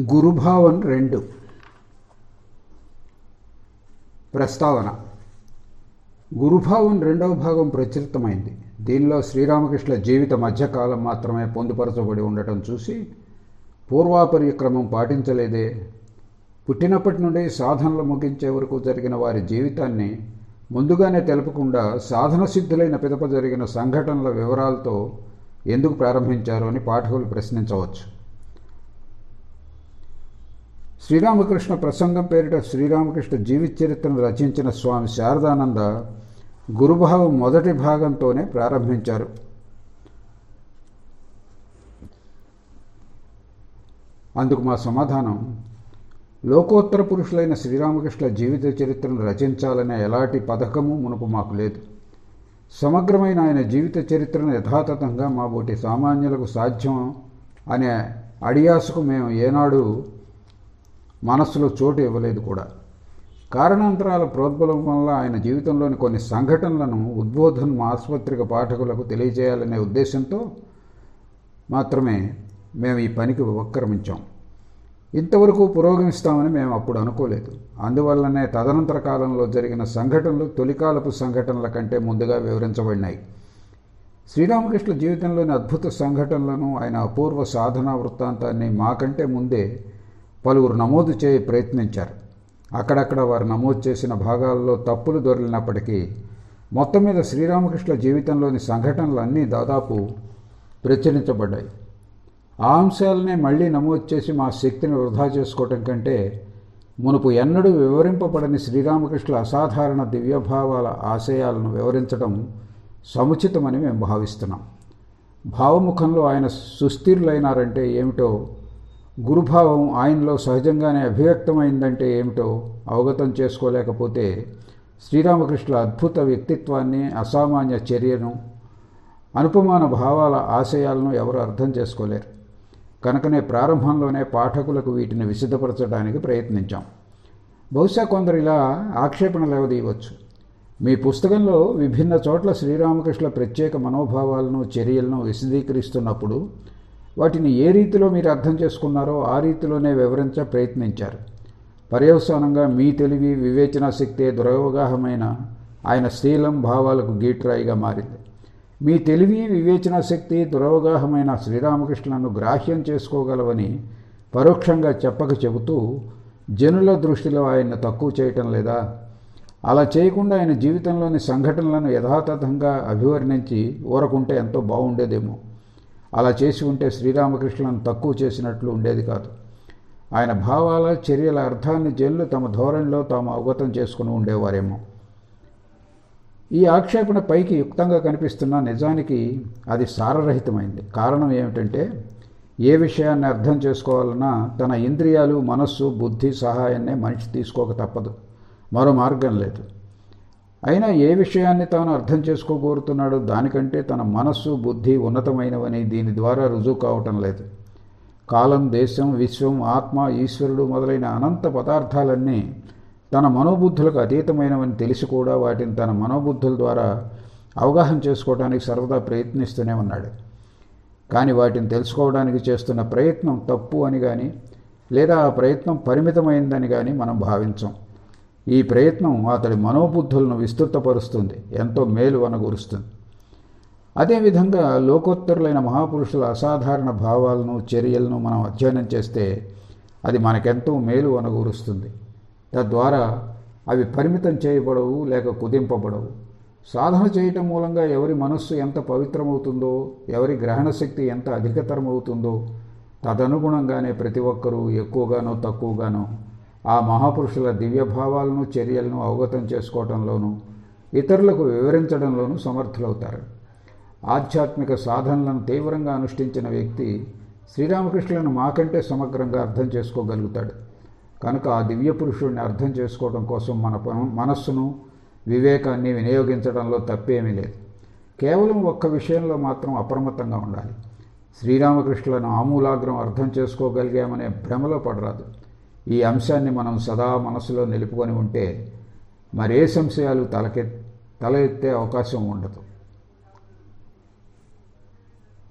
గురుభావన్ రెండు. ప్రస్తావన. గురుభావం రెండవ భాగం ప్రచురితమైంది. దీనిలో శ్రీరామకృష్ణ జీవిత మధ్యకాలం మాత్రమే పొందుపరచబడి ఉండటం చూసి పూర్వాపర్యక్రమం పాటించలేదే. పుట్టినప్పటి నుండి సాధనలు ముగించే వరకు జరిగిన వారి జీవితాన్ని ముందుగానే తెలుపకుండా సాధన సిద్ధులైన పిదప జరిగిన సంఘటనల వివరాలతో ఎందుకు ప్రారంభించారు అని పాఠకులు ప్రశ్నించవచ్చు. శ్రీరామకృష్ణ ప్రసంగం పేరిట శ్రీరామకృష్ణ జీవిత చరిత్రను రచించిన స్వామి శారదానంద గురుభావం మొదటి భాగంతోనే ప్రారంభించారు. అందుకు మా సమాధానం లోకోత్తర పురుషులైన శ్రీరామకృష్ణ జీవిత చరిత్రను రచించాలనే ఎలాంటి పథకము మునుపు మాకు లేదు. సమగ్రమైన ఆయన జీవిత చరిత్రను యథాతథంగా మా బోటి సామాన్యులకు సాధ్యం అనే అడియాసుకు మేము ఏనాడు మనస్సులో చోటు ఇవ్వలేదు కూడా. కారణాంతరాల ప్రోద్బలం వల్ల ఆయన జీవితంలోని కొన్ని సంఘటనలను ఉద్బోధన్ ఆసుపత్రిక పాఠకులకు తెలియజేయాలనే ఉద్దేశంతో మాత్రమే మేము ఈ పనికి ఉపక్రమించాం ఇంతవరకు పురోగమిస్తామని మేము అప్పుడు అనుకోలేదు. అందువల్లనే తదనంతర కాలంలో జరిగిన సంఘటనలు తొలికాలపు సంఘటనల కంటే ముందుగా వివరించబడినాయి. శ్రీరామకృష్ణ జీవితంలోని అద్భుత సంఘటనలను ఆయన అపూర్వ సాధనా వృత్తాంతాన్ని మాకంటే ముందే పలువురు నమోదు చేయ ప్రయత్నించారు. అక్కడక్కడ వారు నమోదు చేసిన భాగాల్లో తప్పులు దొరికినప్పటికీ మొత్తం మీద శ్రీరామకృష్ణ జీవితంలోని సంఘటనలు అన్నీ దాదాపు ప్రచురించబడ్డాయి. ఆ అంశాలనే మళ్ళీ నమోదు చేసి మా శక్తిని వృధా చేసుకోవటం కంటే మునుపు ఎన్నడూ వివరింపబడని శ్రీరామకృష్ణ అసాధారణ దివ్యభావాల ఆశయాలను వివరించడం సముచితమని మేము భావిస్తున్నాం. భావముఖంలో ఆయన సుస్థిరులైనారంటే ఏమిటో గురుభావం ఆయనలో సహజంగానే అభివ్యక్తమైందంటే ఏమిటో అవగతం చేసుకోలేకపోతే శ్రీరామకృష్ణుల అద్భుత వ్యక్తిత్వాన్ని అసామాన్య చర్యను అనుపమాన భావాల ఆశయాలను ఎవరు అర్థం చేసుకోలేరు. కనుకనే ప్రారంభంలోనే పాఠకులకు వీటిని విశదపరచడానికి ప్రయత్నించాం. బహుశా కొందరు ఇలా ఆక్షేపణలు ఎవదీయవచ్చు మీ పుస్తకంలో విభిన్న చోట్ల శ్రీరామకృష్ణ ప్రత్యేక మనోభావాలను చర్యలను విశదీకరిస్తున్నప్పుడు వాటిని ఏ రీతిలో మీరు అర్థం చేసుకున్నారో ఆ రీతిలోనే వివరించ ప్రయత్నించారు. పర్యవసానంగా మీ తెలివి వివేచనా శక్తే దురవగాహమైన ఆయన శీలం భావాలకు గీట్రాయిగా మారింది. మీ తెలివి వివేచనా శక్తి దురవగాహమైన శ్రీరామకృష్ణను గ్రాహ్యం చేసుకోగలవని పరోక్షంగా చెప్పక చెబుతూ జనుల దృష్టిలో ఆయన్ను తక్కువ చేయటం లేదా? అలా చేయకుండా ఆయన జీవితంలోని సంఘటనలను యథాతథంగా అభివర్ణించి ఊరకుంటే ఎంతో బాగుండేదేమో. అలా చేసి ఉంటే శ్రీరామకృష్ణను తక్కువ చేసినట్లు ఉండేది కాదు. ఆయన భావాల చర్యల అర్థాన్ని జనులు తమ ధోరణిలో తాము అవగతం చేసుకుని ఉండేవారేమో. ఈ ఆక్షేపణ పైకి యుక్తంగా కనిపిస్తున్న నిజానికి అది సారరహితమైంది. కారణం ఏమిటంటే ఏ విషయాన్ని అర్థం చేసుకోవాలన్నా తన ఇంద్రియాలు మనస్సు బుద్ధి సహాయాన్నే మనిషి తీసుకోక తప్పదు. మరో మార్గం లేదు. అయినా ఏ విషయాన్ని తాను అర్థం చేసుకోగోరుతున్నాడో దానికంటే తన మనస్సు బుద్ధి ఉన్నతమైనవని దీని ద్వారా రుజువు కావటం లేదు. కాలం దేశం విశ్వం ఆత్మ ఈశ్వరుడు మొదలైన అనంత పదార్థాలన్నీ తన మనోబుద్ధులకు అతీతమైనవని తెలిసి కూడా వాటిని తన మనోబుద్ధుల ద్వారా అవగాహన చేసుకోవడానికి సర్వదా ప్రయత్నిస్తూనే ఉన్నాడు. కానీ వాటిని తెలుసుకోవడానికి చేస్తున్న ప్రయత్నం తప్పు అని కానీ లేదా ఆ ప్రయత్నం పరిమితమైందని కానీ మనం భావించం. ఈ ప్రయత్నం అతడి మనోబుద్ధులను విస్తృతపరుస్తుంది ఎంతో మేలు వనగూరుస్తుంది. అదేవిధంగా లోకోత్తరులైన మహాపురుషుల అసాధారణ భావాలను చర్యలను మనం అధ్యయనం చేస్తే అది మనకెంతో మేలు వనగూరుస్తుంది. తద్వారా అవి పరిమితం చేయబడవు లేక కుదింపబడవు. సాధన చేయటం మూలంగా ఎవరి మనస్సు ఎంత పవిత్రమవుతుందో ఎవరి గ్రహణ శక్తి ఎంత అధికతరమవుతుందో తదనుగుణంగానే ప్రతి ఒక్కరూ ఎక్కువగానో తక్కువగానో ఆ మహాపురుషుల దివ్యభావాలను చర్యలను అవగతం చేసుకోవటంలోనూ ఇతరులకు వివరించడంలోనూ సమర్థులవుతారు. ఆధ్యాత్మిక సాధనలను తీవ్రంగా అనుష్ఠించిన వ్యక్తి శ్రీరామకృష్ణులను మాకంటే సమగ్రంగా అర్థం చేసుకోగలుగుతాడు. కనుక ఆ దివ్య పురుషుడిని అర్థం చేసుకోవడం కోసం మన మనస్సును వివేకాన్ని వినియోగించడంలో తప్పేమీ లేదు. కేవలం ఒక్క విషయంలో మాత్రం అప్రమత్తంగా ఉండాలి. శ్రీరామకృష్ణులను ఆమూలాగ్రం అర్థం చేసుకోగలిగామనే భ్రమలో పడరాదు. ఈ అంశాన్ని మనం సదా మనసులో నిలుపుకొని ఉంటే మరే సంశయాలు తలకె తల ఎత్తే అవకాశం ఉండదు.